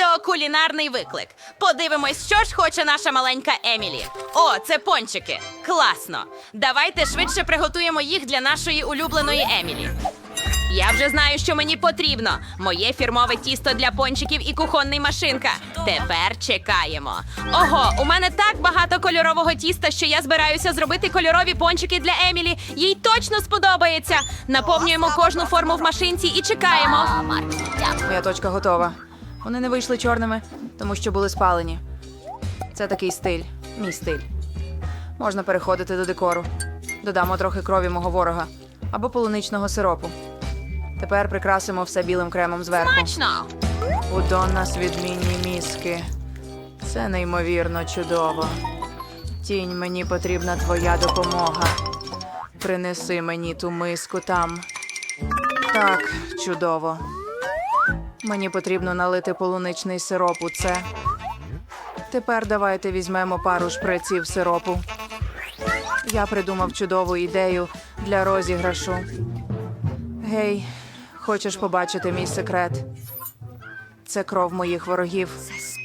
Відеокулінарний виклик. Подивимось, що ж хоче наша маленька Емілі. О, це пончики. Класно. Давайте швидше приготуємо їх для нашої улюбленої Емілі. Я вже знаю, що мені потрібно. Моє фірмове тісто для пончиків і кухонний машинка. Тепер чекаємо. Ого, у мене так багато кольорового тіста, що я збираюся зробити кольорові пончики для Емілі. Їй точно сподобається. Наповнюємо кожну форму в машинці і чекаємо. Моя точка готова. Вони не вийшли чорними, тому що були спалені. Це такий стиль, мій стиль. Можна переходити до декору. Додамо трохи крові мого ворога або полуничного сиропу. Тепер прикрасимо все білим кремом зверху. Смачно! У Доннас відмінні мізки. Це неймовірно чудово. Тінь, мені потрібна твоя допомога. Принеси мені ту миску там. Так, чудово. Мені потрібно налити полуничний сироп у це. Тепер давайте візьмемо пару шприців сиропу. Я придумав чудову ідею для розіграшу. Гей, хочеш побачити мій секрет? Це кров моїх ворогів.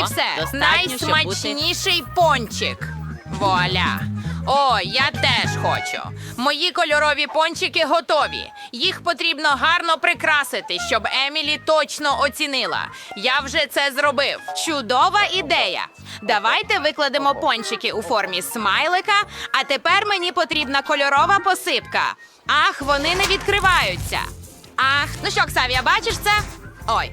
і все. Найсмачніший пончик. Вуаля. О, я теж хочу. Мої кольорові пончики готові. Їх потрібно гарно прикрасити, щоб Емілі точно оцінила. Я вже це зробив. Чудова ідея. Давайте викладемо пончики у формі смайлика, а тепер мені потрібна кольорова посипка. Ах, вони не відкриваються. Ах, ну що, Ксавія, бачиш це? Ой.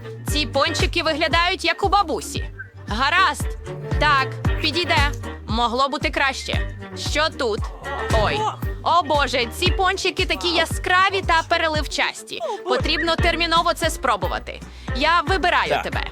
ці пончики виглядають як у бабусі. Гаразд. Так, підійде. Могло бути краще. Що тут? Ой. О Боже, ці пончики такі яскраві та переливчасті. Потрібно терміново це спробувати. Я вибираю тебе.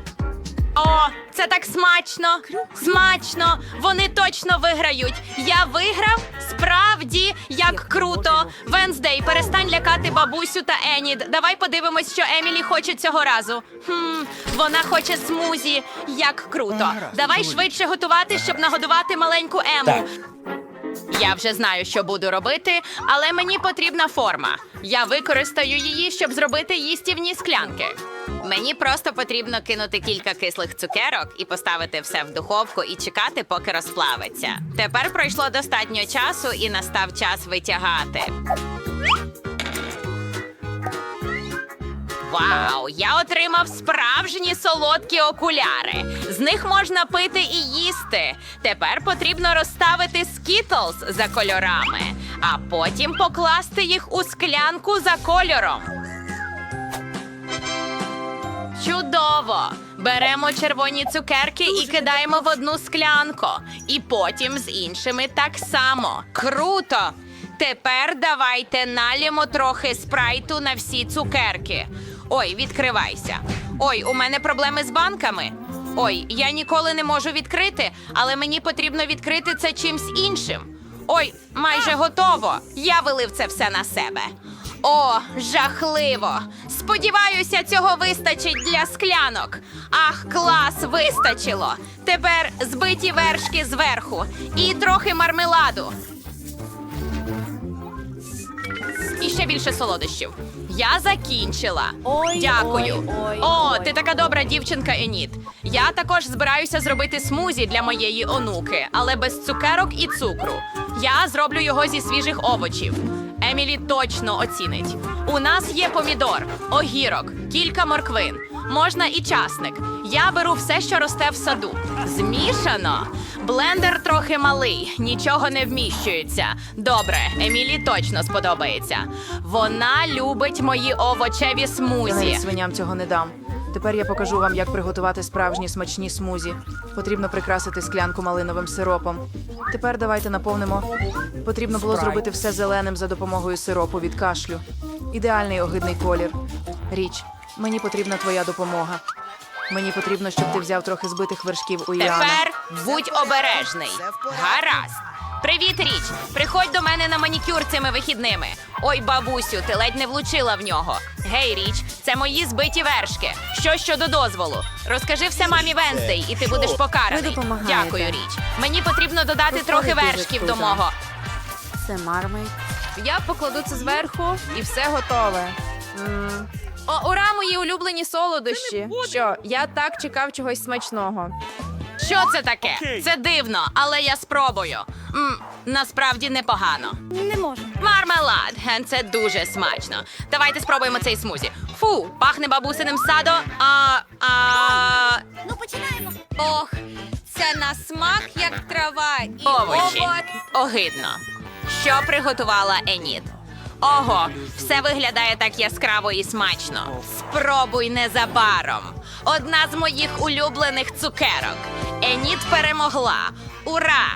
О, це так смачно! Смачно! Вони точно виграють! Я виграв? Справді, як круто! Венздей, перестань лякати бабусю та Енід. Давай подивимось, що Емілі хоче цього разу. Хм, вона хоче смузі. Як круто! Давай швидше готувати, щоб нагодувати маленьку Ему. Я вже знаю, що буду робити, але мені потрібна форма. Я використаю її, щоб зробити їстівні склянки. Мені просто потрібно кинути кілька кислих цукерок і поставити все в духовку і чекати, поки розплавиться. Тепер пройшло достатньо часу і настав час витягати. Вау! Я отримав справжні солодкі окуляри. З них можна пити і їсти. Тепер потрібно розставити скітлз за кольорами, а потім покласти їх у склянку за кольором. Чудово! Беремо червоні цукерки і кидаємо в одну склянку. І потім з іншими так само. Круто! Тепер давайте налємо трохи спрайту на всі цукерки. Ой, відкривайся. Ой, у мене проблеми з банками. Ой, я ніколи не можу відкрити, але мені потрібно відкрити це чимсь іншим. Ой, майже готово. Я вилив це все на себе. О, жахливо! Сподіваюся, цього вистачить для склянок. Ах, клас, вистачило. Тепер збиті вершки зверху і трохи мармеладу. І ще більше солодощів. Я закінчила. Дякую. О, ти така добра дівчинка, Еніт. Я також збираюся зробити смузі для моєї онуки, але без цукерок і цукру. Я зроблю його зі свіжих овочів. Емілі точно оцінить. У нас є помідор, огірок, кілька морквин. Можна і часник. Я беру все, що росте в саду. Змішано. Блендер трохи малий, нічого не вміщується. Добре, Емілі точно сподобається. Вона любить мої овочеві смузі. навіть свиням цього не дам. Тепер я покажу вам, як приготувати справжні смачні смузі. Потрібно прикрасити склянку малиновим сиропом. Тепер давайте наповнимо. Потрібно було зробити все зеленим за допомогою сиропу від кашлю. Ідеальний огидний колір. Річ, мені потрібна твоя допомога. Мені потрібно, щоб ти взяв трохи збитих вершків у Яни. Тепер будь обережний. Гаразд. Привіт, річ. Приходь до мене на манікюр цими вихідними. Ой, бабусю, ти ледь не влучила в нього. Гей, річ, це мої збиті вершки. Що щодо дозволу? Розкажи все мамі Венздей, і ти будеш покараний. Ви допомагаєте. Дякую, річ. Мені потрібно додати трохи вершків до мого. Це мармель. Я покладу це зверху і все готове. М. О, ура, мої улюблені солодощі. Що, я так чекав чогось смачного. Що це таке? Це дивно, але я спробую. М, насправді непогано. Не можу. Мармелад. Ген, Це дуже смачно. Давайте спробуємо цей смузі. Фу, пахне бабусиним садо. А, а... Ну починаємо. Ох, Це на смак, як трава. І овочі. овоч. Огидно. Що приготувала Еніт? Ого, все виглядає так яскраво і смачно. Спробуй незабаром. Одна з моїх улюблених цукерок. Еніт перемогла. Ура!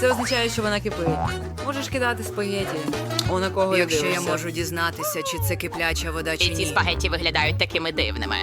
Це означає, що вона кипить. Можеш кидати спагеті. О, на кого Якщо я можу дізнатися, чи це кипляча вода, чи І ці спагеті спагетті виглядають такими дивними.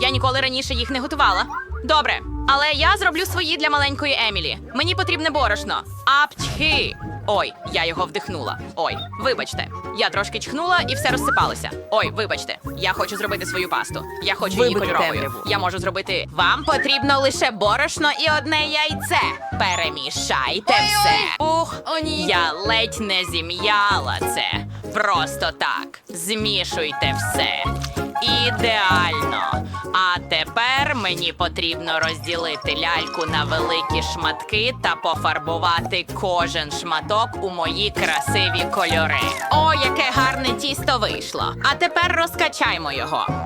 Я ніколи раніше їх не готувала. Добре, але я зроблю свої для маленької Емілі. Мені потрібне борошно. Апчхи! Ой, я його вдихнула. Ой, вибачте. Я трошки чхнула і все розсипалося. Ой, вибачте. Я хочу зробити свою пасту. Я хочу її Вибити кольоровою. темряву. Я можу зробити. Вам потрібно лише борошно і одне яйце. Перемішайте все. Ух, О, ні. я ледь не зім'яла це. Просто так. Змішуйте все. Ідеально. А тепер мені потрібно розділити ляльку на великі шматки та пофарбувати кожен шматок у мої красиві кольори. О, яке гарне тісто вийшло. А тепер розкачаймо його.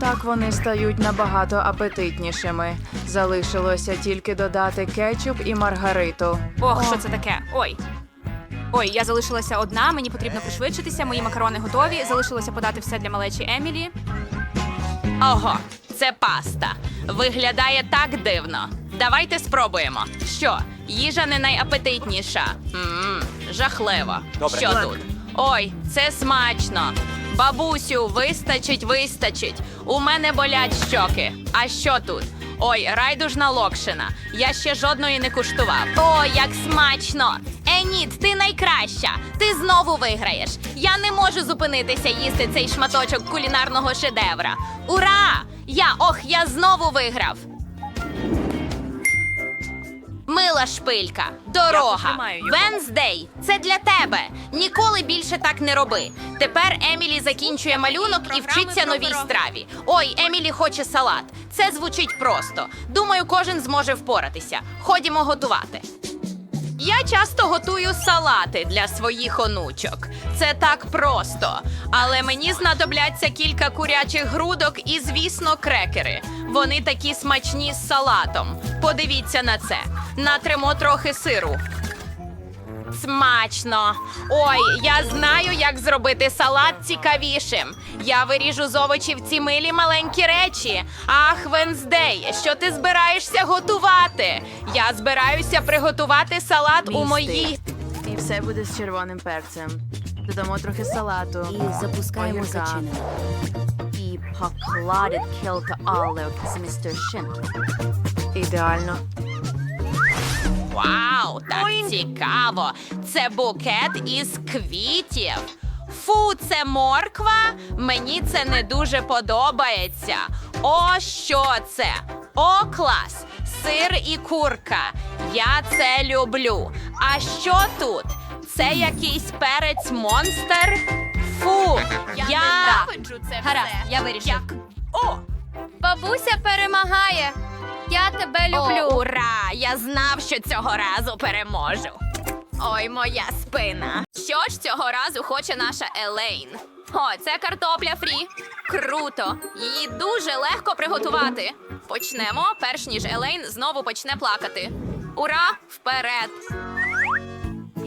Так вони стають набагато апетитнішими. Залишилося тільки додати кетчуп і маргариту. Ох, що це таке? Ой. Ой, я залишилася одна, мені потрібно пришвидшитися, мої макарони готові. Залишилося подати все для малечі Емілі. Ого, це паста. Виглядає так дивно. Давайте спробуємо. Що, їжа не найапетитніша? Мм, жахливо. Що тут? Ой, це смачно. Бабусю, вистачить, вистачить. У мене болять щоки. А що тут? Ой, райдужна локшина. Я ще жодної не куштував. О, як смачно! Еніт, ти найкраща. Ти знову виграєш. Я не можу зупинитися їсти цей шматочок кулінарного шедевра. Ура! Я ох, я знову виграв. Мила шпилька, дорога. Венздей, це для тебе. Ніколи більше так не роби. Тепер Емілі закінчує малюнок і вчиться новій страві. Ой, Емілі хоче салат. Це звучить просто. Думаю, кожен зможе впоратися. Ходімо готувати. Я часто готую салати для своїх онучок. Це так просто. Але мені знадобляться кілька курячих грудок і, звісно, крекери. Вони такі смачні з салатом. Подивіться на це. Натримо трохи сиру. Смачно. Ой, я знаю, як зробити салат цікавішим. Я виріжу з овочів ці милі маленькі речі. Ах, Венздей, що ти збираєшся готувати? Я збираюся приготувати салат у моїй. І все буде з червоним перцем. Додамо трохи салату. І запускаємо зачинення. І покладить кілька оливок з містер Шин. Ідеально. Вау, так цікаво. Це букет із квітів. Фу, це морква. Мені це не дуже подобається. О, що це? О, клас! Сир і курка. Я це люблю. А що тут? Це якийсь перець монстр? Фу, я, ненавиджу це Гаразд, все. я вирішив. Як? О, Бабуся перемагає. Я тебе О, ура! Я знав, що цього разу переможу. Ой, моя спина. Що ж цього разу хоче наша Елейн? О, це картопля фрі. Круто! Її дуже легко приготувати. Почнемо, перш ніж Елейн знову почне плакати. Ура! Вперед!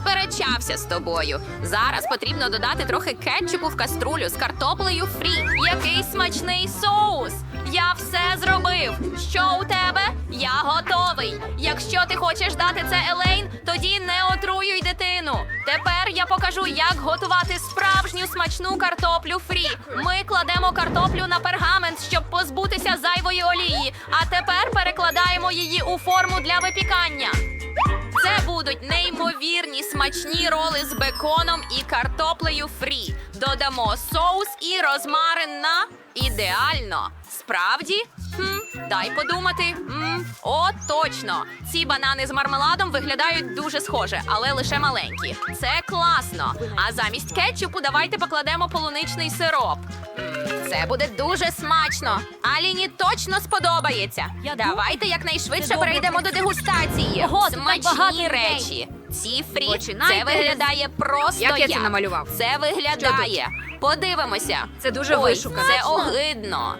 Я б посперечався з тобою. Зараз потрібно додати трохи кетчупу в каструлю з картоплею фрі. Який смачний соус! Я все зробив. Що у тебе? Я готовий. Якщо ти хочеш дати це Елейн, тоді не отруюй дитину. Тепер я покажу, як готувати справжню смачну картоплю фрі. Ми кладемо картоплю на пергамент, щоб позбутися зайвої олії. А тепер перекладаємо її у форму для випікання. Це будуть неймовірні смачні роли з беконом і картоплею фрі. Додамо соус і розмарин на ідеально. Справді? Хм, дай подумати. М, о, точно. Ці банани з мармеладом виглядають дуже схоже, але лише маленькі. Це класно. А замість кетчупу давайте покладемо полуничний сироп. Це буде дуже смачно. Аліні точно сподобається. Давайте якнайшвидше перейдемо до дегустації. Смачні речі. Ці фрі це виглядає просто Як я це намалював? Це виглядає. Подивимося. Це дуже Ой, вишукано. Це огидно.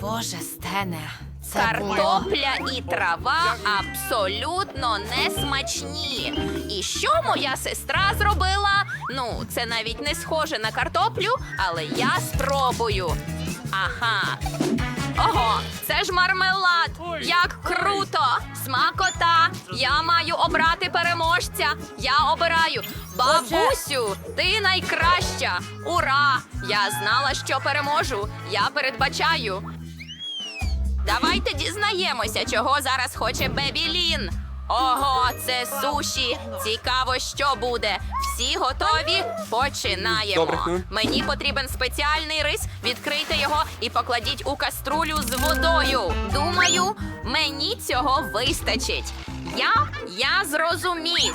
Боже, Стене. Це Картопля і трава абсолютно не смачні. І що моя сестра зробила? Ну, це навіть не схоже на картоплю, але я спробую. Ага. Ого, це ж мармелад! Як круто! Смакота! Я маю обрати переможця. Я обираю. Бабусю, ти найкраща! Ура! Я знала, що переможу. Я передбачаю. Давайте дізнаємося, чого зараз хоче Бебі Лін. Ого, це суші. Цікаво, що буде. Всі готові? Починаємо. Добре. Мені потрібен спеціальний рис. Відкрийте його і покладіть у каструлю з водою. Думаю, мені цього вистачить. Я, я зрозумів.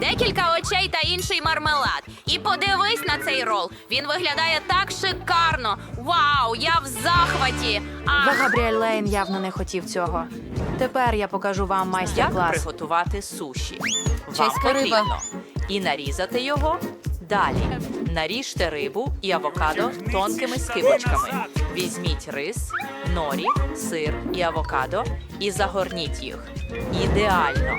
Декілька очей та інший мармелад. І подивись на цей рол. Він виглядає так шикарно. Вау, я в захваті. Ви, Ах, Габріель Лейн явно не хотів цього. Тепер я покажу вам Як майстер-клас. приготувати суші? Вам Чеська риба. потрібно і нарізати його. Далі наріжте рибу і авокадо тонкими скибочками. Візьміть рис, норі, сир і авокадо і загорніть їх. Ідеально.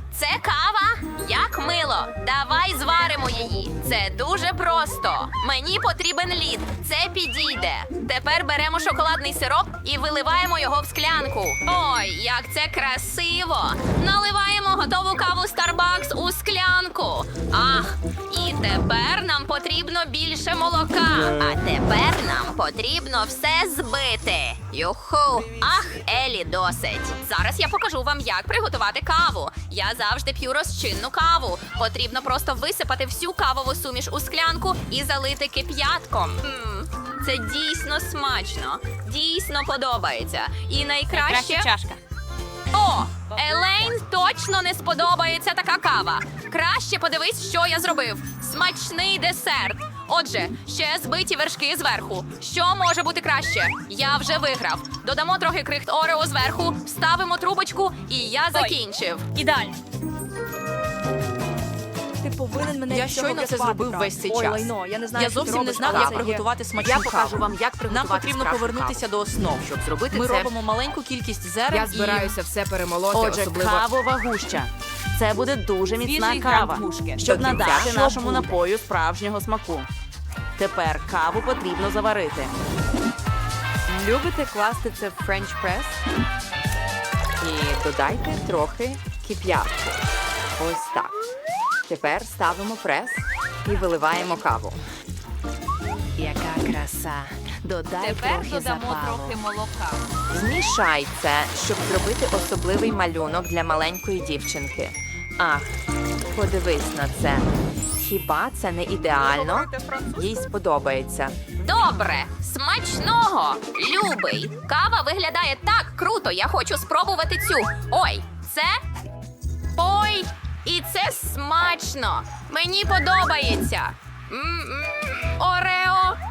це кава? Як мило. Давай зваримо її. Це дуже просто. Мені потрібен лід. Це підійде. Тепер беремо шоколадний сироп і виливаємо його в склянку. Ой, як це красиво! Наливаємо готову каву Starbucks у склянку. Ах, і тепер нам потрібно більше молока. А тепер нам потрібно все збити. Юху. Ах, Елі, досить. Зараз я покажу вам, як приготувати каву. Я завжди п'ю розчинну каву. Потрібно просто висипати всю кавову суміш у склянку і залити кип'ятком. Це дійсно смачно, дійсно подобається. І найкраще. чашка. О, Елейн точно не сподобається така кава. Краще подивись, що я зробив. Смачний десерт. Отже, ще збиті вершки зверху. Що може бути краще? Я вже виграв. Додамо трохи крихт Орео зверху, вставимо трубочку, і я закінчив. Ідеально. Ти повинен мене Я щойно це зробив весь цей Ой, час. лайно, я не знаю, Я що ти зовсім не робиш, знав, але як це є- приготувати смачну Я каву. покажу вам, як приготувати Нам потрібно справжню повернутися каву. до основ. Щоб зробити Ми це, робимо маленьку кількість зерен Я і збираюся все перемолоти, Отже, особливо. кавова гуща. Це буде дуже міцна Свіжий кава, щоб надати нашому напою справжнього смаку. Тепер каву потрібно заварити. Любите класти це в френч прес? І додайте трохи кип'ятку. Ось так. Тепер ставимо прес і виливаємо каву. Яка краса. Додай Тепер трохи додамо запалу. трохи молока. Змішай це, щоб зробити особливий малюнок для маленької дівчинки. Ах, подивись на це. Хіба це не ідеально? Їй сподобається. Добре, смачного, любий. Кава виглядає так круто. Я хочу спробувати цю. Ой, це. Ой, і це смачно. Мені подобається. Орео.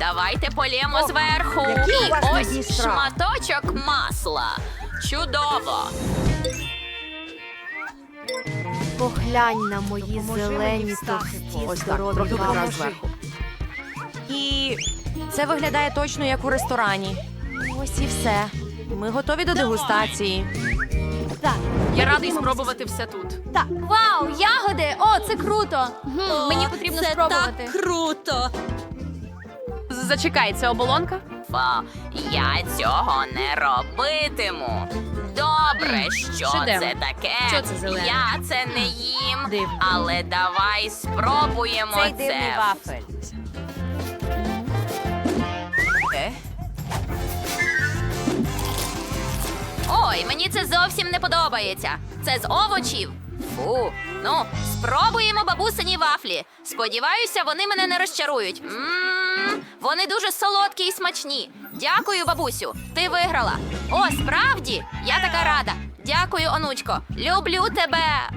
Давайте полємо зверху. І ось шматочок масла. Чудово. Поглянь на мої зелені товсті Ось так, трохи прикрас зверху. І це виглядає точно як у ресторані. Ось і все. Ми готові до дегустації. Я радий спробувати все тут. Вау, ягоди! О, це круто! Мені потрібно спробувати. круто. Зачекай, це оболонка? Фа, я цього не робитиму. Добре, що Шедевр. це таке? Що це зелене? Я це не їм, Дивно. але давай спробуємо Цей це. дивний вафель. Е? Ой, мені це зовсім не подобається. Це з овочів. Фу. Ну, спробуємо бабусині вафлі. Сподіваюся, вони мене не розчарують. Мм, вони дуже солодкі і смачні. Дякую, бабусю. Ти виграла. О, справді? Я така рада. Дякую, онучко. Люблю тебе.